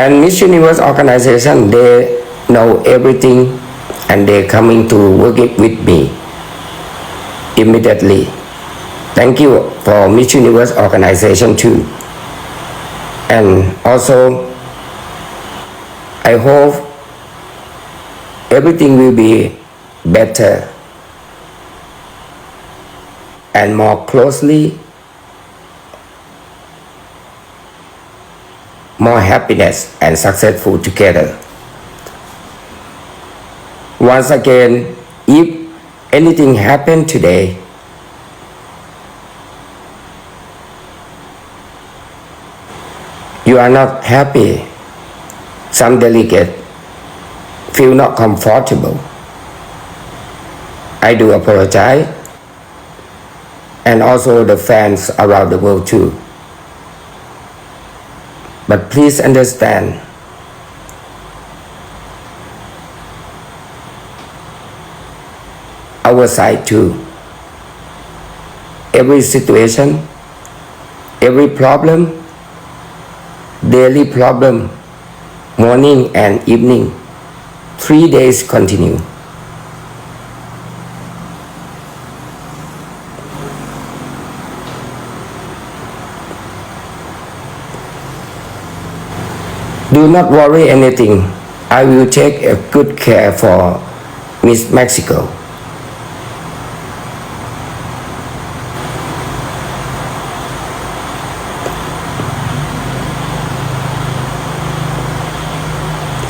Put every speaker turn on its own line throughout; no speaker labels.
And Miss Universe organization, they know everything and they're coming to work it with me immediately. Thank you for Miss Universe organization too. And also, I hope everything will be better and more closely, more happiness and successful together. Once again, if anything happened today, you are not happy, some delegate feel not comfortable. I do apologize, and also the fans around the world too. But please understand, our side too. Every situation, every problem, daily problem, morning and evening, three days continue. Do not worry anything. I will take a good care for Miss Mexico.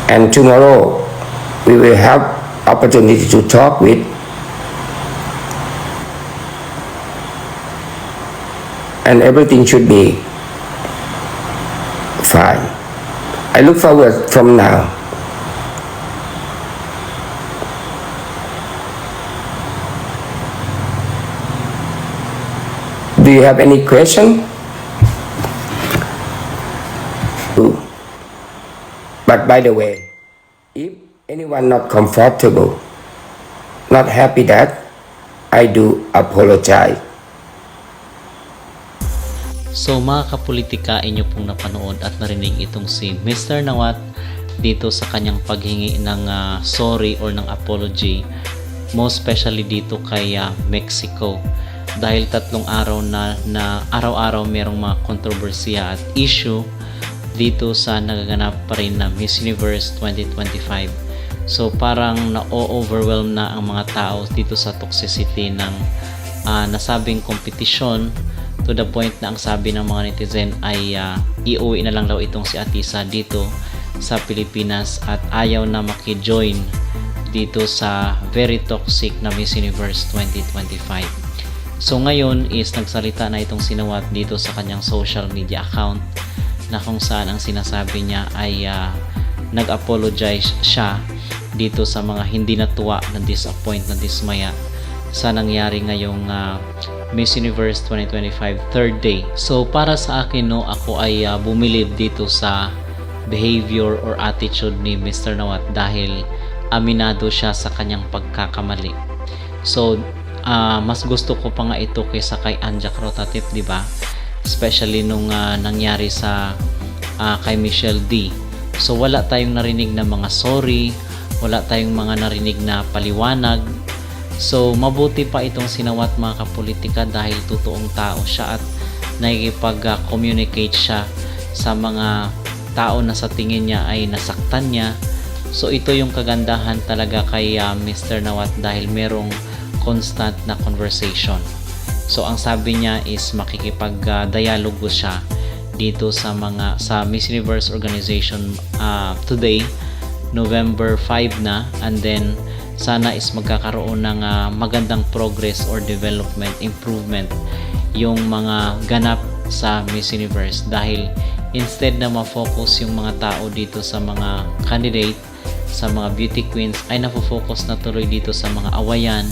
And tomorrow we will have opportunity to talk with and everything should be I look forward from now. Do you have any question? Ooh. But by the way, if anyone not comfortable, not happy that, I do apologize.
So mga kapolitika, inyo pong napanood at narinig itong si Mr. Nawat dito sa kanyang paghingi ng ah, sorry or ng apology most especially dito kay ah, Mexico dahil tatlong araw na, na araw-araw merong mga kontrobersiya at issue dito sa nagaganap pa rin na Miss Universe 2025 so parang na-overwhelm na ang mga tao dito sa toxicity ng ah, nasabing kompetisyon to the point na ang sabi ng mga netizen ay ah, iuwi na lang daw itong si Atisa dito sa Pilipinas at ayaw na makijoin dito sa very toxic na Miss Universe 2025. So ngayon is nagsalita na itong sinawat dito sa kanyang social media account na kung saan ang sinasabi niya ay ah, nag-apologize siya dito sa mga hindi natuwa, na disappoint, na dismaya sa nangyari ngayong ah, Miss Universe 2025 third day. So para sa akin no, ako ay ah, bumilib dito sa behavior or attitude ni Mr. Nawat dahil aminado siya sa kanyang pagkakamali. So ah, mas gusto ko pa nga ito kaysa kay Anja Rotatip, di ba? Especially nung ah, nangyari sa ah, kay Michelle D. So wala tayong narinig na mga sorry, wala tayong mga narinig na paliwanag, So, mabuti pa itong sinawat mga kapolitika dahil totoong tao siya at nakikipag-communicate siya sa mga tao na sa tingin niya ay nasaktan niya. So, ito yung kagandahan talaga kay ah, Mr. Nawat dahil merong constant na conversation. So, ang sabi niya is makikipag-dialogo siya dito sa mga sa Miss Universe organization ah, today November 5 na and then sana is magkakaroon ng ah, magandang progress or development, improvement yung mga ganap sa Miss Universe dahil instead na ma-focus yung mga tao dito sa mga candidate sa mga beauty queens ay nafo-focus na tuloy dito sa mga awayan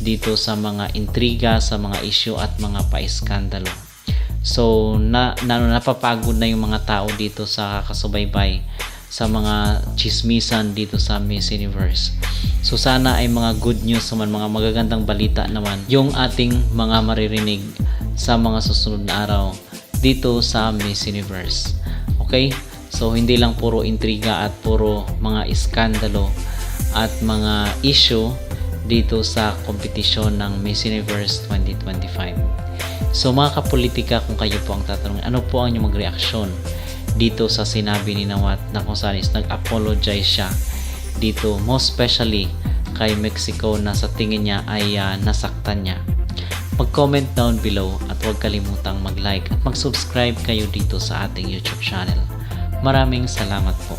dito sa mga intriga, sa mga issue at mga paiskandalo. So, na, na, napapagod na yung mga tao dito sa kasubaybay sa mga chismisan dito sa Miss Universe. So sana ay mga good news naman, mga magagandang balita naman yung ating mga maririnig sa mga susunod na araw dito sa Miss Universe. Okay? So hindi lang puro intriga at puro mga iskandalo at mga issue dito sa kompetisyon ng Miss Universe 2025. So mga kapolitika kung kayo po ang tatanungin, ano po ang inyong magreaksyon dito sa sinabi ni Nawat na kung saan is nag-apologize siya dito most especially kay Mexico na sa tingin niya ay ah, nasaktan niya. Mag-comment down below at huwag kalimutang mag-like at mag-subscribe kayo dito sa ating YouTube channel. Maraming salamat po.